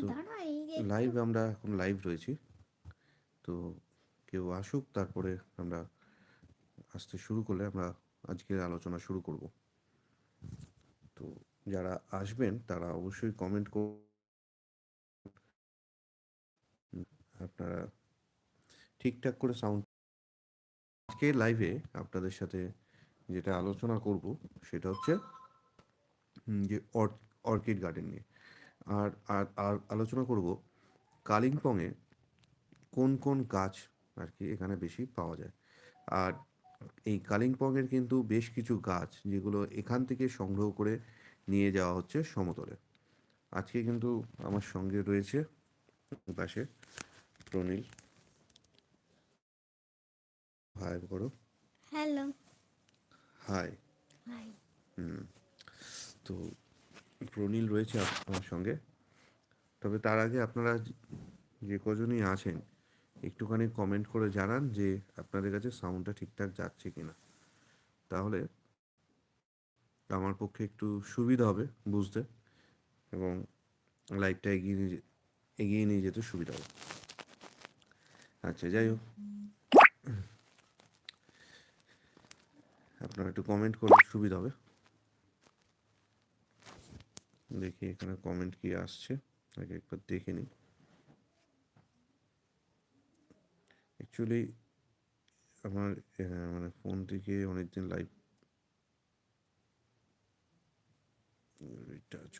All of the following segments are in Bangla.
তো লাইভ আমরা এখন লাইভ রয়েছি। তো কেউ আসুক তারপরে আমরা আসতে শুরু করলে আমরা আজকের আলোচনা শুরু করব। তো যারা আসবেন তারা অবশ্যই কমেন্ট কর আপনারা ঠিকঠাক করে সাউন্ড আজকে লাইভে আপনাদের সাথে যেটা আলোচনা করব সেটা হচ্ছে যে অর- অর্কিড গার্ডেন নিয়ে। আর আর আর আলোচনা করব কালিম্পংয়ে কোন কোন গাছ আর কি এখানে বেশি পাওয়া যায়। আর এই কালিম্পংয়ের কিন্তু বেশ কিছু গাছ যেগুলো এখান থেকে সংগ্রহ করে নিয়ে যাওয়া হচ্ছে সমতলে। আজকে কিন্তু আমার সঙ্গে রয়েছে পাশে প্রনীল হাই করো হ্যালো হাই হুম। তো প্রনীল রয়েছে আপ- আমার সঙ্গে। তবে তার আগে আপনারা যে কজনই আছেন, একটুখানি কমেন্ট করে জানান যে, আপনাদের কাছে সাউন্ডটা ঠিকঠাক যাচ্ছে কিনা। তাহলে আমার পক্ষে একটু সুবিধা হবে বুঝতে, এবং লাইভটা এগিয়ে নিয়ে এগিয়ে নিয়ে যেতে সুবিধা হবে। আচ্ছা যাই হোক। আপনারা একটু কমেন্ট করলে সুবিধা হবে। দেখি এখানে কমেন্ট কি আসছে। আগে একবার দেখে নিই। অ্যাকচুয়ালি আমার মানে ফোন থেকে অনেকদিন লাইভ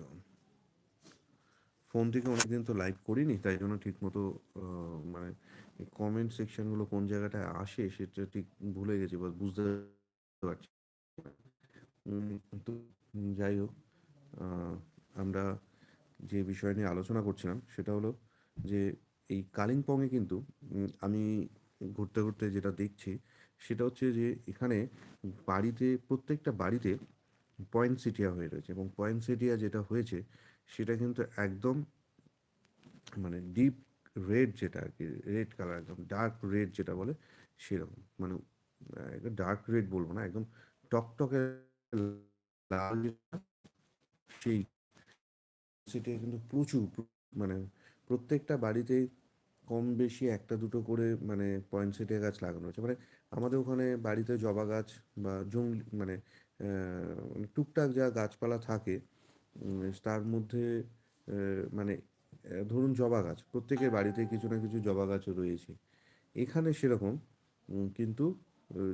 অন ফোন থেকে অনেকদিন তো লাইভ করিনি, তাই জন্য ঠিক মতো মানে কমেন্ট সেকশনগুলো কোন জায়গাটায় আসে সেটা ঠিক ভুলে গেছি বা বুঝতে পারছি। তো যাই হোক আমরা যে বিষয় নিয়ে আলোচনা করছিলাম, সেটা হলো যে এই কালিম্পংয়ে কিন্তু আমি ঘুরতে ঘুরতে যেটা দেখছি, সেটা হচ্ছে যে এখানে বাড়িতে, প্রত্যেকটা বাড়িতে পয়েন্ট সিটিয়া হয়ে রয়েছে এবং পয়েন্ট সিটিয়া যেটা হয়েছে, সেটা কিন্তু একদম মানে ডিপ রেড যেটা আর কি, রেড কালার একদম ডার্ক রেড যেটা বলে সেরকম মানে ডার্ক রেড বলব না, একদম টকটকে লাল সেই সেটা কিন্তু প্রচুর মানে প্রত্যেকটা বাড়িতে কম বেশি একটা দুটো করে মানে পয়েন্টসেটিয়া গাছ লাগানো হয়েছে। মানে আমাদের ওখানে বাড়িতে জবা গাছ বা জংলি মানে আহ, টুকটাক যা গাছপালা থাকে তার মধ্যে মানে ধরুন জবা গাছ প্রত্যেকের বাড়িতে কিছু না কিছু জবা গাছও রয়েছে। এখানে সেরকম কিন্তু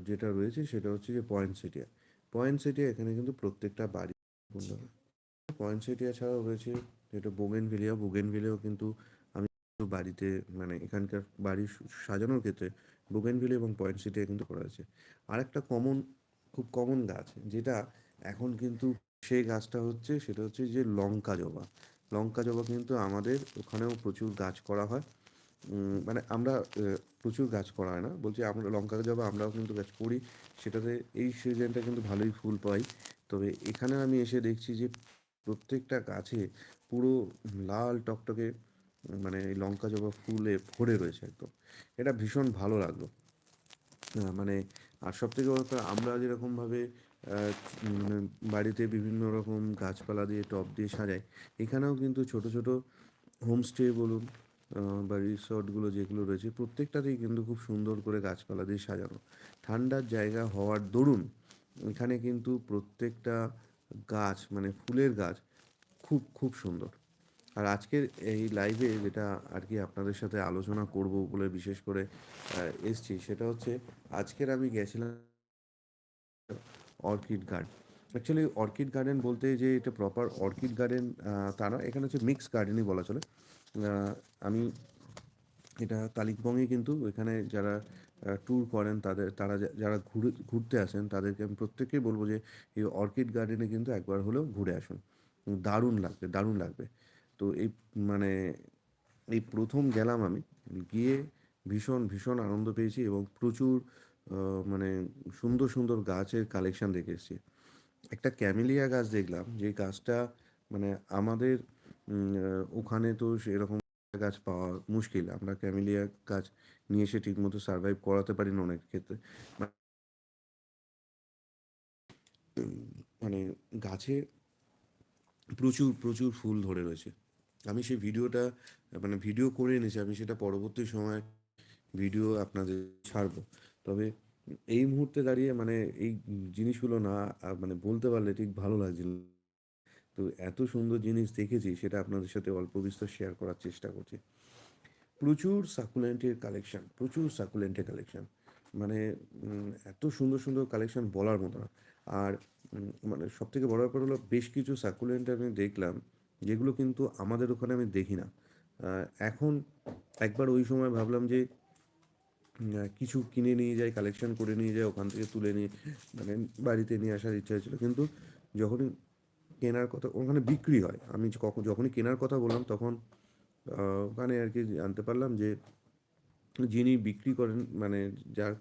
যেটা রয়েছে সেটা হচ্ছে যে পয়েন্টসেটিয়া পয়েন্টসেটিয়া এখানে কিন্তু প্রত্যেকটা বাড়ি পয়েন্টসেটিয়া ছাড়াও রয়েছে যেটা বোগেনভিলিয়া বোগেনভিলিয়াও কিন্তু আমি বাড়িতে মানে এখানকার বাড়ি সাজানোর ক্ষেত্রে বোগেন বোগেনভিলিয়া এবং পয়েন্টসেটিয়া কিন্তু করা আছে আর একটা কমন খুব কমন গাছ, যেটা এখন কিন্তু সেই গাছটা হচ্ছে, সেটা হচ্ছে যে লঙ্কা জবা। লঙ্কা জবা কিন্তু আমাদের ওখানেও প্রচুর গাছ করা হয়। মানে আমরা প্রচুর গাছ করা হয় না। বলছি আমরা, লঙ্কা জবা আমরাও কিন্তু গাছ করি। সেটাতে এই সিজনটা কিন্তু ভালোই ফুল পাই। তবে এখানে আমি এসে দেখছি যে প্রত্যেকটা গাছে পুরো লাল টকটকে মানে এই লঙ্কা জবা ফুলে ভরে রয়েছে একদম। এটা ভীষণ ভালো লাগল। মানে আর সব থেকে বড় আমরা যেরকমভাবে মানে বাড়িতে বিভিন্ন রকম গাছপালা দিয়ে টব দিয়ে সাজাই, এখানেও কিন্তু ছোট ছোট হোমস্টে বলুন বা রিসর্টগুলো যেগুলো রয়েছে, প্রত্যেকটাতেই কিন্তু খুব সুন্দর করে গাছপালা দিয়ে সাজানো। ঠান্ডার জায়গা হওয়ার দরুন, এখানে কিন্তু প্রত্যেকটা গাছ মানে ফুলের গাছ, খুব খুব সুন্দর। আর আজকের এই লাইভে যেটা আর কি আপনাদের সাথে আলোচনা করব বলে বিশেষ করে এসছি, সেটা হচ্ছে আজকের আমি গেছিলাম orchid garden. Actually orchid garden বলতে যে এটা প্রপার অর্কিড গার্ডেন তা না এখানে হচ্ছে মিক্স গার্ডেনই বলা চলে। আমি এটা কালিম্পংয়ে কিন্তু এখানে যারা ট্যুর করেন, তাদের, তারা যারা ঘুরে, ঘুরতে আসেন, তাদেরকে আমি প্রত্যেককেই বলব যে, এই অর্কিড গার্ডেনে কিন্তু একবার হলেও ঘুরে আসুন। দারুণ লাগবে দারুণ লাগবে। তো এই মানে এই প্রথম গেলাম আমি, গিয়ে ভীষণ ভীষণ আনন্দ পেয়েছি এবং প্রচুর মানে সুন্দর সুন্দর গাছের কালেকশন দেখে এসেছি। একটা ক্যামেলিয়া গাছ দেখলাম যে গাছটা মানে আমাদের ওখানে তো সেরকম গাছ পাওয়া মুশকিল। আমরা ক্যামেলিয়া গাছ নিয়ে এসে ঠিকমতো সার্ভাইভ করাতে পারি না অনেক ক্ষেত্রে। মানে গাছে প্রচুর প্রচুর ফুল ধরে রয়েছে। আমি সেই ভিডিওটা মানে ভিডিও করে এনেছি, আমি সেটা পরবর্তী সময় ভিডিও আপনাদের ছাড়বো। তবে এই মুহূর্তে দাঁড়িয়ে মানে এই জিনিসগুলো না মানে বলতে পারলে ঠিক ভালো লাগছিল। তো এত সুন্দর জিনিস দেখেছি, সেটা আপনাদের সাথে অল্প বিস্তর শেয়ার করার চেষ্টা করছি। প্রচুর সাকুলেন্টের কালেকশান প্রচুর সাকুলেন্টের কালেকশান মানে এত সুন্দর সুন্দর কালেকশান বলার মতো না। আর মানে সব থেকে বড় ব্যাপার হলো, বেশ কিছু সাকুলেন্ট আমি দেখলাম, যেগুলো কিন্তু আমাদের ওখানে আমি দেখি না। এখন একবার ওই সময় ভাবলাম যে কিছু কিনে নিয়ে যাই কালেকশান করে নিয়ে যাই, ওখান থেকে তুলে নিয়ে মানে বাড়িতে নিয়ে আসার ইচ্ছা হয়েছিল। কিন্তু যখনই কেনার কথা, ওখানে বিক্রি হয়। আমি কখন, যখনই কেনার কথা বললাম, তখন ওখানে আর কি জানতে পারলাম যে, যিনি বিক্রি করেন মানে যার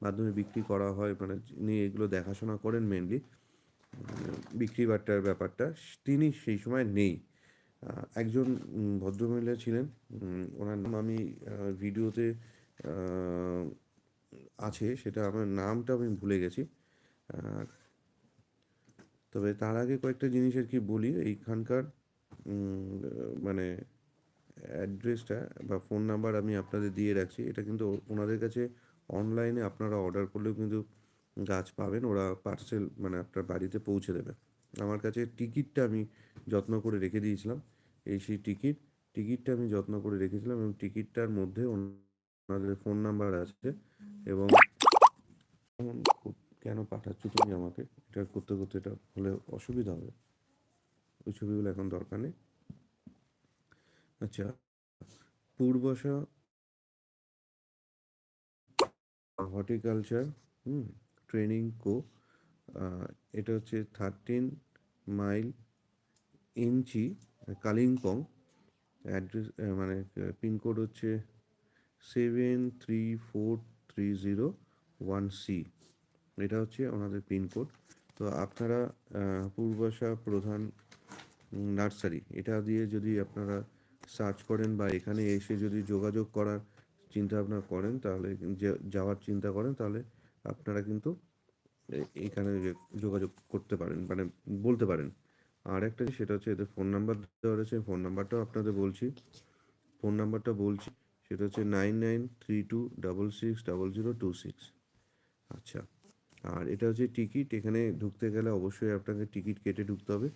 মাধ্যমে বিক্রি করা হয় মানে যিনি এগুলো দেখাশোনা করেন মেনলি বিক্রি বাট্টার ব্যাপারটা, তিনি সেই সময় নেই। একজন ভদ্রমহিলা ছিলেন ওনার নাম আমি ভিডিওতে আছে, সেটা আমার নামটা আমি ভুলে গেছি। তবে তার আগে কয়েকটা জিনিস আর কি বলি। এইখানকার মানে অ্যাড্রেসটা বা ফোন নাম্বার আমি আপনাদের দিয়ে রাখছি। এটা কিন্তু ওনাদের কাছে অনলাইনে আপনারা অর্ডার করলেও কিন্তু গাছ পাবেন। ওরা পার্সেল মানে আপনার বাড়িতে পৌঁছে দেবে। আমার কাছে টিকিটটা আমি যত্ন করে রেখে দিয়েছিলাম। এই সেই টিকিট টিকিটটা আমি যত্ন করে রেখেছিলাম এবং টিকিটটার মধ্যে ওনাদের ফোন নাম্বার আছে এবং কেন পাঠাচ্ছ তুমি আমাকে? এটা করতে করতে এটা হলে অসুবিধা হবে। ওই ছবিগুলো এখন দরকার নেই। আচ্ছা পূর্বশা হর্টিকালচার, হুম, ট্রেনিং কো এটা হচ্ছে থার্টিন মাইল ইঞ্চি কালিম্পং। অ্যাড্রেস মানে পিনকোড হচ্ছে seven three four three zero one C. এটা হচ্ছে ওনাদের পিনকোড তো আপনারা পূর্বাশা প্রধান নার্সারি, এটা দিয়ে যদি আপনারা সার্চ করেন বা এখানে এসে যদি যোগাযোগ করার চিন্তা ভাবনা করেন, তাহলে যাওয়ার চিন্তা করেন, তাহলে আপনারা কিন্তু এখানে যোগাযোগ করতে পারেন মানে বলতে পারেন। আর একটা সেটা হচ্ছে এদের ফোন নাম্বার দেওয়া রয়েছে ফোন নাম্বারটাও আপনাদের বলছি। ফোন নাম্বারটা বলছি, সেটা হচ্ছে nine nine three two double six double zero two six. আচ্ছা। আর এটা হচ্ছে টিকিট, এখানে ঢুকতে গেলে অবশ্যই আপনাকে টিকিট কেটে ঢুকতে হবে।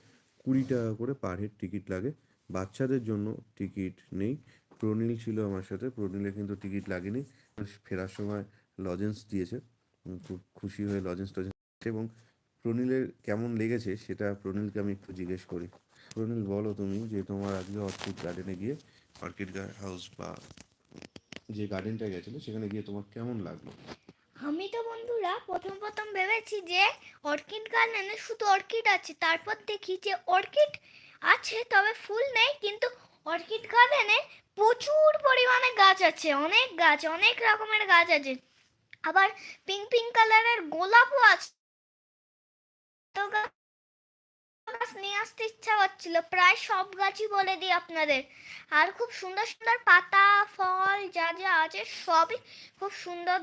কুড়ি টাকা করে পার হেড টিকিট লাগে। বাচ্চাদের জন্য টিকিট নেই। প্রনীল ছিল আমার সাথে প্রনীলে কিন্তু টিকিট লাগেনি। ফেরার সময় লজেন্স দিয়েছে। খুব খুশি হয়ে লজেন্স টজেন্স এবং প্রনীলের কেমন লেগেছে সেটা প্রনীলকে আমি একটু জিজ্ঞেস করি। প্রনীল বলো তুমি যে তোমার আজকে অর্কিড গার্ডেনে গিয়ে অর্কিড হাউস বা যে গার্ডেনটা গেছিল, সেখানে গিয়ে তোমার কেমন লাগল? আমি তো বন্ধুরা প্রথম প্রথম ভেবেছি যে অর্কিড গার্ডেনে শুধু অর্কিড আছে, তারপর দেখি যে অর্কিড আছে, তবে ফুল নেই, কিন্তু অর্কিড গার্ডেনে প্রচুর পরিমাণে গাছ আছে, অনেক গাছ, অনেক রকমের গাছ আছে। আবার পিঙ্ক পিঙ্ক কালারের গোলাপও আছে। গাছ নিয়ে আসতে ইচ্ছা করছিল, প্রায় সব গাছই বলে দিই আপনাদের। আর খুব সুন্দর সুন্দর পাতা, ফল, যা যা আছে, সবই খুব সুন্দর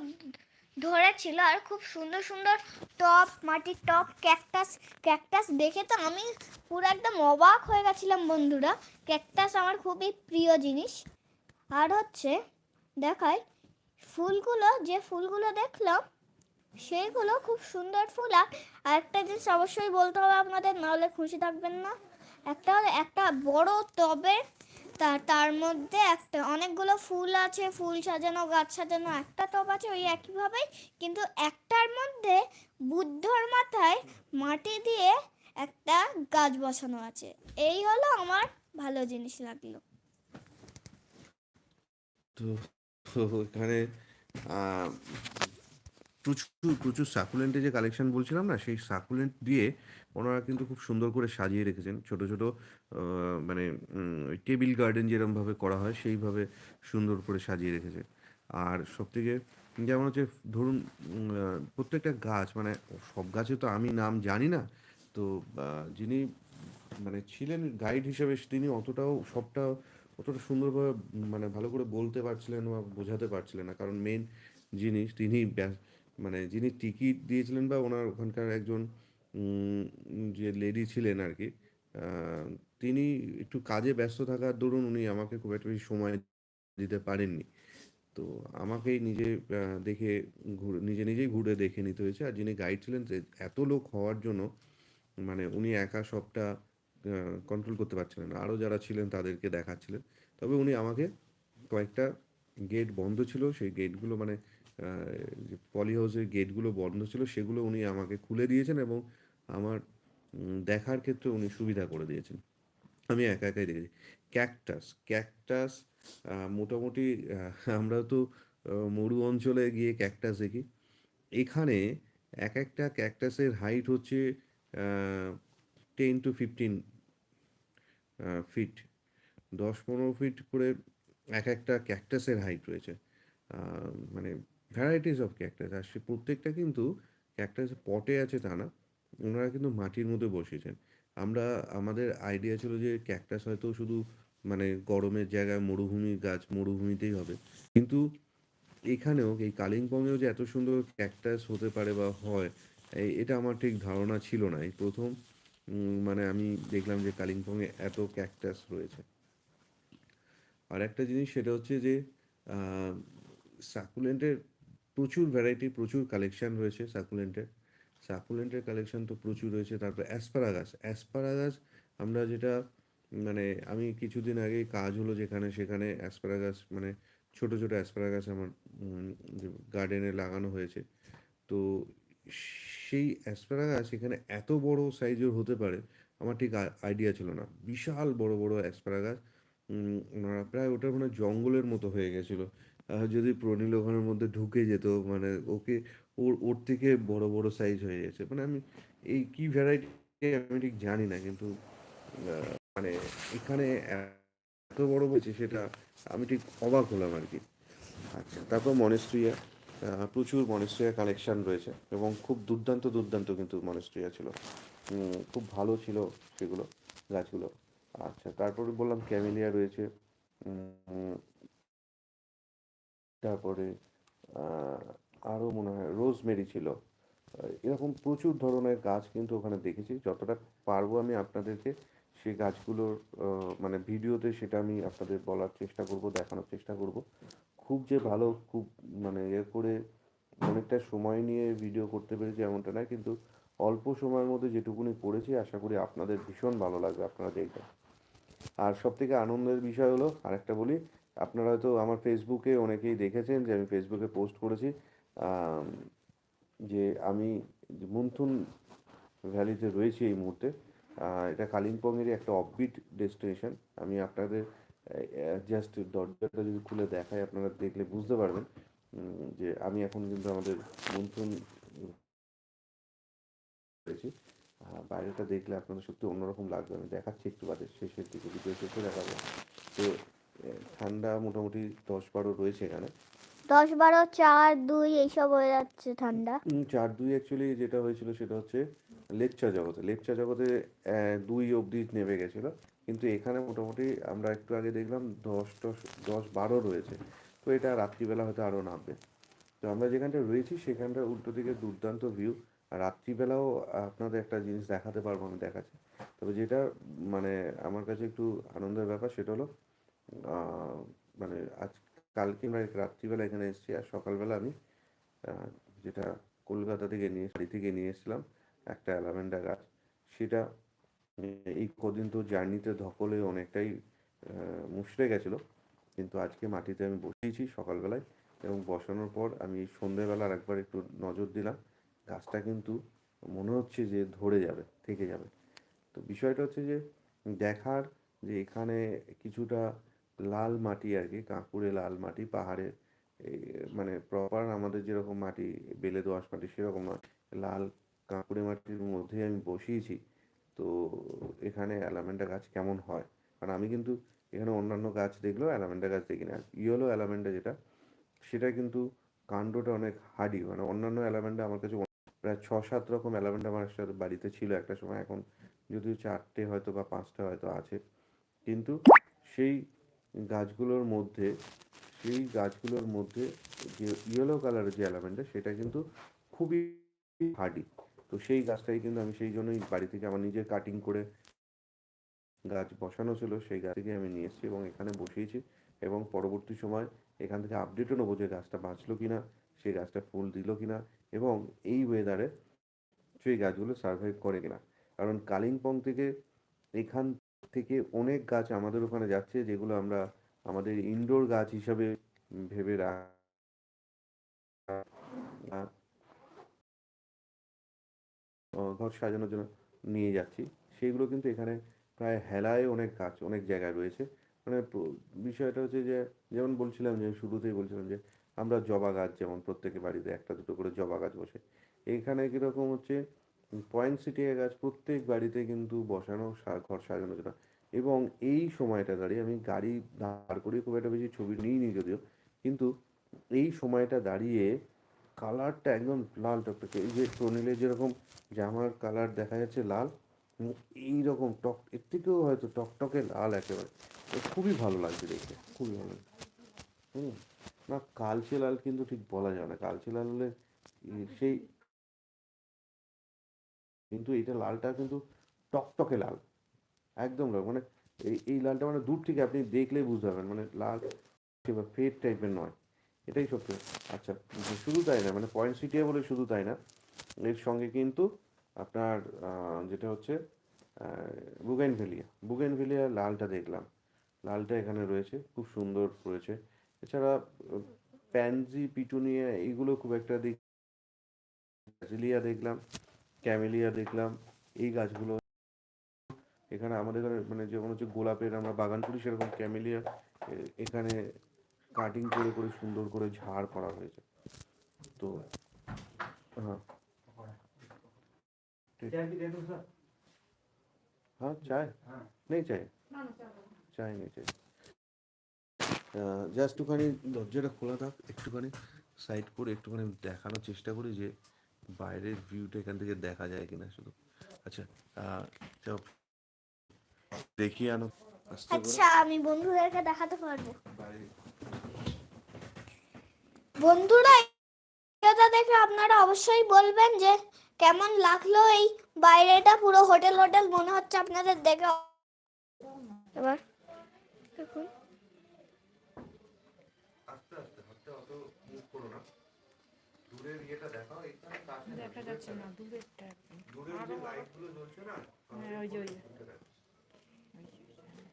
ধরেছিল আর খুব সুন্দর সুন্দর টপ, মাটির টপ ক্যাকটাস ক্যাকটাস দেখে তো আমি পুরো একদম অবাক হয়ে গেছিলাম বন্ধুরা। ক্যাকটাস আমার খুবই প্রিয় জিনিস। আর হচ্ছে দেখাই, ফুলগুলো, যে ফুলগুলো দেখলাম, সেইগুলো খুব সুন্দর ফুল। আর আরেকটা জিনিস অবশ্যই বলতে হবে আপনাদের নাহলে খুশি থাকবেন না। একটা হলো একটা বড় টবে তার তার মধ্যে একটা, অনেকগুলো ফুল আছে, ফুল সাজানো, গাছ সাজানো, একটা টব আছে, ওই একইভাবেই, কিন্তু একটার মধ্যে বুদ্ধর মাথায় মাটি দিয়ে একটা গাছ বসানো আছে। এই হলো আমার ভালো জিনিস লাগল। তো তো এখানে প্রচুর প্রচুর সাকুলেন্টের যে কালেকশন বলছিলাম না, সেই সাকুলেন্ট দিয়ে ওনারা কিন্তু খুব সুন্দর করে সাজিয়ে রেখেছেন। ছোট ছোট মানে টেবিল গার্ডেন যেরকমভাবে করা হয়, সেইভাবে সুন্দর করে সাজিয়ে রেখেছে। আর সবথেকে যেমন হচ্ছে, ধরুন প্রত্যেকটা গাছ মানে সব গাছে তো আমি নাম জানি না, তো যিনি মানে ছিলেন গাইড হিসেবে, তিনি অতটাও, সবটা অতটা সুন্দরভাবে মানে ভালো করে বলতে পারছিলেন বা বোঝাতে পারছিলেন না। কারণ মেন জিনিস তিনি মানে যিনি টিকিট দিয়েছিলেন বা ওনার ওখানকার একজন যে লেডি ছিলেন আর কি তিনি একটু কাজে ব্যস্ত থাকার দরুন উনি আমাকে খুব একটা বেশি সময় দিতে পারেননি। তো আমাকেই নিজে দেখে ঘুরে, নিজে নিজেই ঘুরে দেখে নিতে হয়েছে। আর যিনি গাইড ছিলেন এত লোক হওয়ার জন্য মানে উনি একা সবটা কন্ট্রোল করতে পারছিলেন আরও যারা ছিলেন তাদেরকে দেখাচ্ছিলেন। তবে উনি আমাকে কয়েকটা গেট বন্ধ ছিল। সেই গেটগুলো মানে পলি হাউসের গেটগুলো বন্ধ ছিল, সেগুলো উনি আমাকে খুলে দিয়েছেন এবং আমার দেখার ক্ষেত্রে উনি সুবিধা করে দিয়েছেন। আমি একা একাই দেখেছি। ক্যাকটাস ক্যাকটাস মোটামুটি আমরা তো মরু অঞ্চলে গিয়ে ক্যাকটাস দেখি। এখানে এক একটা ক্যাকটাসের হাইট হচ্ছে টেন টু ফিফটিন ফিট। দশ পনেরো ফিট করে এক একটা ক্যাকটাসের হাইট রয়েছে। মানে ভ্যারাইটিস অফ ক্যাকটাস আর সে প্রত্যেকটা কিন্তু ক্যাকটাস পটে আছে তা না, ওনারা কিন্তু মাটির মধ্যে বসিয়েছেন আমরা, আমাদের আইডিয়া ছিল যে ক্যাকটাস হয়তো শুধু মানে গরমের জায়গায় মরুভূমির গাছ মরুভূমিতেই হবে, কিন্তু এখানেও এই কালিম্পংয়েও যে এত সুন্দর ক্যাকটাস হতে পারে বা হয় এটা আমার ঠিক ধারণা ছিল না। এই প্রথম মানে আমি দেখলাম যে কালিম্পংয়ে এত ক্যাকটাস রয়েছে। আর একটা জিনিস সেটা হচ্ছে যে সাকুলেন্টের প্রচুর ভ্যারাইটি প্রচুর কালেকশন রয়েছে সাকুলেন্টের সাকুলেন্টের কালেকশন তো প্রচুর রয়েছে। তারপর অ্যাসপারাগাস অ্যাসপারাগাস আমরা যেটা মানে আমি কিছুদিন আগে কাজ হলো যেখানে, সেখানে অ্যাসপারাগাস মানে ছোট ছোট অ্যাসপারাগাস আমার গার্ডেনে লাগানো হয়েছে। তো সেই অ্যাসপারাগাস এখানে এত বড় সাইজের হতে পারে, আমার ঠিক আইডিয়া ছিল না। বিশাল বড় বড় অ্যাসপারাগাস ওনারা প্রায় ওটা মানে জঙ্গলের মতো হয়ে গেছিল। যদি প্রণীল ওখানের মধ্যে ঢুকে যেত মানে ওকে ওর ওর থেকে বড় বড় সাইজ হয়ে গেছে মানে আমি এই কি ভ্যারাইটি আমি ঠিক জানি না, কিন্তু মানে এখানে এত বড় হয়েছে সেটা আমি ঠিক অবাক হলাম আর কি। আচ্ছা তারপর মনেস্ট্রিয়া প্রচুর মনেস্ট্রিয়া কালেকশান রয়েছে এবং খুব দুর্দান্ত দুর্দান্ত কিন্তু মনেস্ট্রিয়া ছিল। খুব ভালো ছিল সেগুলো গাছগুলো। আচ্ছা তারপরে বললাম ক্যামেলিয়া রয়েছে। তারপরে আরও মনে হয় রোজমেরি ছিল। এরকম প্রচুর ধরনের গাছ কিন্তু ওখানে দেখেছি। যতটা পারব আমি আপনাদেরকে সেই গাছগুলোর মানে ভিডিওতে সেটা আমি আপনাদের বলার চেষ্টা করব, দেখানোর চেষ্টা করব। খুব যে ভালো, খুব মানে ইয়ে করে অনেকটা সময় নিয়ে ভিডিও করতে পেরেছি এমনটা নয় কিন্তু অল্প সময়ের মধ্যে যেটুকুনি করেছি আশা করি আপনাদের ভীষণ ভালো লাগবে আপনারা দেখবেন। আর সব থেকে আনন্দের বিষয় হলো, আরেকটা বলি আপনারা হয়তো আমার ফেসবুকে অনেকেই দেখেছেন যে আমি ফেসবুকে পোস্ট করেছি যে আমি মুনথুন ভ্যালিতে রয়েছি এই মুহূর্তে। এটা কালিম্পংয়েরই একটা অফবিট ডেস্টিনেশন আমি আপনাদের জাস্ট দরজাটা যদি খুলে দেখাই, আপনারা দেখলে বুঝতে পারবেন যে আমি এখন কিন্তু আমাদের মুনথুন রয়েছি। বাইরেটা দেখলে আপনাদের সত্যি অন্যরকম লাগবে। আমি দেখাচ্ছি একটু বাদে শেষের দিকে ভিডিও শেষে দেখাবো। তো ঠান্ডা মোটামুটি দশ বারো রয়েছে এখানে। দশ বারো চার দুই এইসব হয়ে যাচ্ছে ঠান্ডা। চার দুই অ্যাকচুয়ালি যেটা হয়েছিল সেটা হচ্ছে লেপচা জগতে। লেপচা জগতে দুই অবধি নেমে গেছিল। কিন্তু এখানে মোটামুটি আমরা একটু আগে দেখলাম দশ দশ দশ বারো রয়েছে। তো এটা রাত্রিবেলা হয়তো আরও নামবে। তো আমরা যেখানটা রয়েছি সেখানটা উল্টো দিকে দুর্দান্ত ভিউ আর রাত্রিবেলাও আপনাদের একটা জিনিস দেখাতে পারব আমি দেখাচ্ছি। তবে যেটা মানে আমার কাছে একটু আনন্দের ব্যাপার সেটা হলো মানে আজ, কালকে আমরা রাত্রিবেলা এখানে এসেছি আর সকালবেলা আমি যেটা কলকাতা থেকে নিয়ে, বাড়ি থেকে নিয়ে এসেছিলাম একটা অ্যালাভেন্ডা গাছ। সেটা, এই কদিন তো জার্নিতে ধকলে অনেকটাই মুষড়ে গেছিল। কিন্তু আজকে মাটিতে আমি বসিয়েছি সকালবেলায় এবং বসানোর পর আমি সন্ধ্যেবেলা আর একবার একটু নজর দিলাম। গাছটা কিন্তু মনে হচ্ছে যে ধরে যাবে, থেকে যাবে। তো বিষয়টা হচ্ছে যে দেখার যে এখানে কিছুটা লাল মাটি আর কি কাঁকুড়ে লাল মাটি, পাহাড়ের মানে প্রপার আমাদের যেরকম মাটি, বেলে দোআঁশ মাটি সেরকম নয়। লাল কাঁকুড়ে মাটির মধ্যে আমি বসিয়েছি। তো এখানে অ্যালামেন্ডা গাছ কেমন হয়? কারণ আমি কিন্তু এখানে অন্যান্য গাছ দেখলেও অ্যালামেন্ডা গাছ দেখি না। ইয়েলো অ্যালামেন্ডা যেটা, সেটা কিন্তু কাণ্ডটা অনেক হার্ডি। মানে অন্যান্য অ্যালামেন্ডা আমার কাছে প্রায় ছ সাত রকম অ্যালামেন্ডা আমার সাথে বাড়িতে ছিল একটা সময়। এখন যদিও চারটে হয়তো বা পাঁচটা হয়তো আছে। কিন্তু সেই গাছগুলোর মধ্যে, সেই গাছগুলোর মধ্যে যে ইয়েলো কালারের যে অ্যালামেন্ডা সেটা কিন্তু খুবই হার্ডি তো সেই গাছটাই কিন্তু আমি সেই জন্যই বাড়ি থেকে আমার নিজের কাটিং করে গাছ বসানো ছিল, সেই গাছ থেকে আমি নিয়ে এসেছি এবং এখানে বসিয়েছি এবং পরবর্তী সময় এখান থেকে আপডেটও নেব যে গাছটা বাঁচলো কি না সেই গাছটা ফুল দিল কিনা এবং এই ওয়েদারে সেই গাছগুলো সার্ভাইভ করে কিনা। কারণ কালিম্পং থেকে এখান থেকে অনেক গাছ আমাদের ওখানে যাচ্ছে, যেগুলো আমরা আমাদের ইনডোর গাছ হিসাবে ভেবে ঘর সাজানোর জন্য নিয়ে যাচ্ছি। সেইগুলো কিন্তু এখানে প্রায় হেলায় অনেক গাছ, অনেক জায়গায় রয়েছে। মানে বিষয়টা হচ্ছে যে, যেমন বলছিলাম যে, শুরুতেই বলছিলাম যে, আমরা জবা গাছ যেমন প্রত্যেকের বাড়িতে একটা দুটো করে জবা গাছ বসে। এখানে কীরকম হচ্ছে পয়েন্ট সিটিয়া গাছ প্রত্যেক বাড়িতে কিন্তু বসানো ঘর সাজানোর জন্য। এবং এই সময়টা দাঁড়িয়ে আমি গাড়ি দাঁড় করিয়ে খুব একটা বেশি ছবি নিইনি যদিও কিন্তু এই সময়টা দাঁড়িয়ে কালারটা একদম লাল টকটকে। এই যে প্রনিলের যেরকম জামার কালার দেখা যাচ্ছে লাল উম, এইরকম টক এর থেকেও হয়তো টকটকে লাল একেবারে। খুবই ভালো লাগছে দেখতে খুবই ভালো লাগছে। হুম না কালচে লাল কিন্তু ঠিক বলা যাবে না। কালচে লাল হলে সেই কিন্তু এটা লালটা কিন্তু টকটকে লাল। একদম লাল। মানে এই এই লালটা মানে দূর থেকে আপনি দেখলেই বুঝতে পারবেন। মানে লাল কিংবা ফেড টাইপের নয়। এটাই সত্যি। আচ্ছা শুধু তাই না মানে পয়েন্ট সিটিয়া বলে শুধু তাই না, এর সঙ্গে কিন্তু আপনার যেটা হচ্ছে বুগেন ভেলিয়া বুগেন ভেলিয়া লালটা দেখলাম। লালটা এখানে রয়েছে, খুব সুন্দর রয়েছে। এছাড়া প্যানজি পিটুনিয়া এইগুলো খুব একটা দিক দেখলাম। ক্যামেলিয়া দেখলাম, এই গাছগুলো এখানে আমাদের মানে যেমন হচ্ছে গোলাপের আমরা বাগান করি সেরকম ক্যামেলিয়া এখানে কাটিং করে করে সুন্দর করে ঝাড় করা হয়েছে। তো হ্যাঁ। হ্যাঁ চাই। নেই, চাই? চাই, নেই, চাই। জাস্ট একটুখানি দরজাটা খোলা থাক, একটুখানি সাইড করে একটুখানি দেখানোর চেষ্টা করি যে বাইরের ভিউটা এখান থেকে দেখা যায় কিনা শুধু। আচ্ছা দেখি আনো। আচ্ছা আমি বন্ধুদেরকে দেখাতে পারব। বন্ধুরা এটা দেখে আপনারা অবশ্যই বলবেন যে কেমন লাগল এই বাইরেটা পুরো হোটেল হোটেল মনে হচ্ছে আপনাদের দেখে। এবার দেখুন। আস্তে আস্তে হাতটা অত মুভ করো না। দূরের ইয়েটা দেখাও এখানে কাছে দেখা যাচ্ছে না দূরেরটা দূরের যে লাইটগুলো জ্বলছে না হ্যাঁ ওই যে ওই যে। ওইটা দেখো। ওই যে।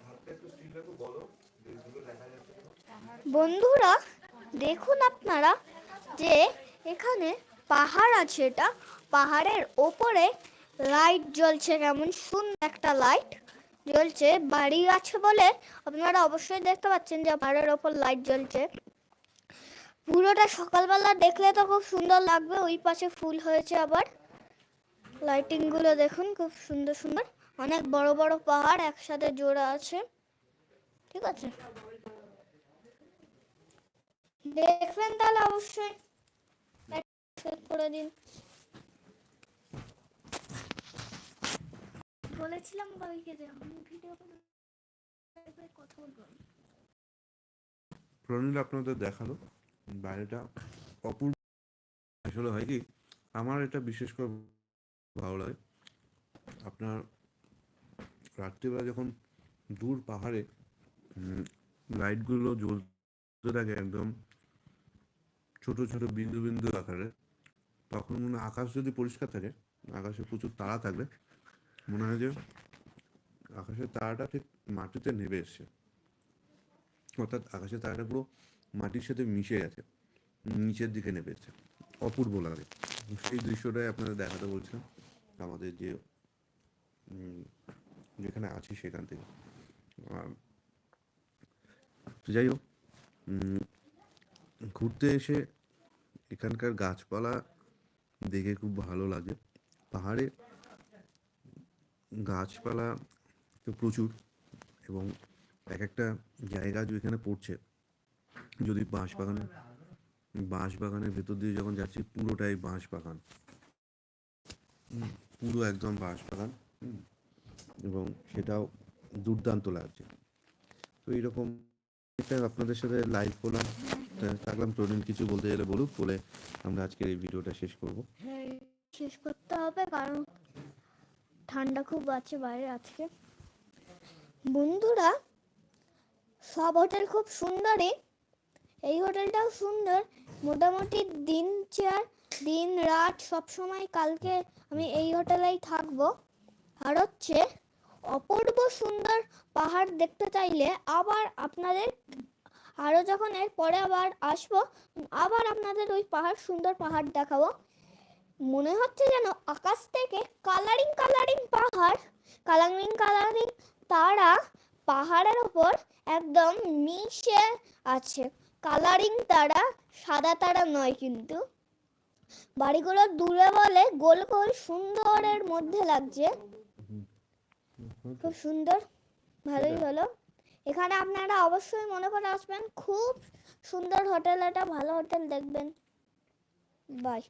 হাতটা একটু স্টিল রাখো বলো যেগুলো দেখা যাচ্ছে বন্ধুরা দেখুন আপনারা যে এখানে পাহাড় আছে এটা পাহাড়ের ওপরে লাইট জ্বলছে কেমন? সুন্দর একটা লাইট জ্বলছে। বাড়ি আছে বলে আপনারা অবশ্যই দেখতে পাচ্ছেন যে পাহাড়ের ওপর লাইট জ্বলছে। পুরোটা সকালবেলা দেখলে তো খুব সুন্দর লাগবে। ওই পাশে ফুল হয়েছে আবার। লাইটিংগুলো দেখুন, খুব সুন্দর সুন্দর। অনেক বড় বড় পাহাড় একসাথে জোড়া আছে। ঠিক আছে? দেখবেন তাহলে অবশ্যই। করে দিন। বলেছিলাম ভাবিকে যে আমি ভিডিও কথা বলব। প্রণীল আপনাদের দেখাল। বাইরেটা অপূর্ব। আসলে হয় কি, আমার এটা বিশেষ করে ভালো লাগে। আপনার রাত্রিবেলা যখন দূর পাহাড়ে লাইটগুলো জ্বলতে থাকে একদম ছোট ছোট বিন্দু বিন্দু আকারে, তখন মনে আকাশ যদি পরিষ্কার থাকে, আকাশে প্রচুর তারা থাকবে মনে হয় যে আকাশের তারাটা ঠিক মাটিতে নেমে এসছে অর্থাৎ আকাশের তারাটা পুরো মাটির সাথে মিশে গেছে, নিচের দিকে নেমে এসছে অপূর্ব লাগে। সেই দৃশ্যটাই আপনাদের দেখাতে বলছিলাম, আমাদের যে যেখানে আছি সেখান থেকে। যাই হোক ঘুরতে এসে এখানকার গাছপালা দেখে খুব ভালো লাগে। পাহাড়ে গাছপালা তো প্রচুর এবং এক একটা জায়গা যেখানে পড়ছে, যদি বাঁশ বাগানে বাঁশ বাগানের ভেতর দিয়ে যখন যাচ্ছি পুরোটাই বাঁশ বাগান পুরো একদম বাঁশ বাগান এবং সেটাও দুর্দান্ত লাগছে। তো এইরকম আপনাদের সাথে লাইভ করলাম। থাকলাম প্রবীণ, কিছু বলতে গেলে বলুক, বলে আমরা আজকের এই ভিডিওটা শেষ করব। হ্যাঁ শেষ করতে হবে কারণ ঠান্ডা খুব আছে বাইরে আজকে। বন্ধুরা, সব হোটেল খুব সুন্দরই। এই হোটেলটাও সুন্দর। মোটামুটি দিন চেয়ার দিন রাত সব সময় কালকে আমি এই হোটেলেই থাকব। আর হচ্ছে, অপূর্ব সুন্দর পাহাড় দেখতে চাইলে আবার আপনাদের আরও যখন এর পরে আবার আসব, আবার আপনাদের ওই পাহাড়, সুন্দর পাহাড় দেখাবো। মনে হচ্ছে যেন আকাশ থেকে কালারিং কালারিং পাহাড়, কালারিং কালারিং তারা পাহাড়ের ওপর একদম মিশে আছে। কালারিং তারা, সাদা তারা নয় কিন্তু। বাড়িগুলো দূরে বলে গোল গোল সুন্দরের মধ্যে লাগছে। খুব সুন্দর, ভালোই হলো। এখানে আপনারা অবশ্যই মনে করে আসবেন, খুব সুন্দর হোটেল এটা, ভালো হোটেল দেখবেন। বাই।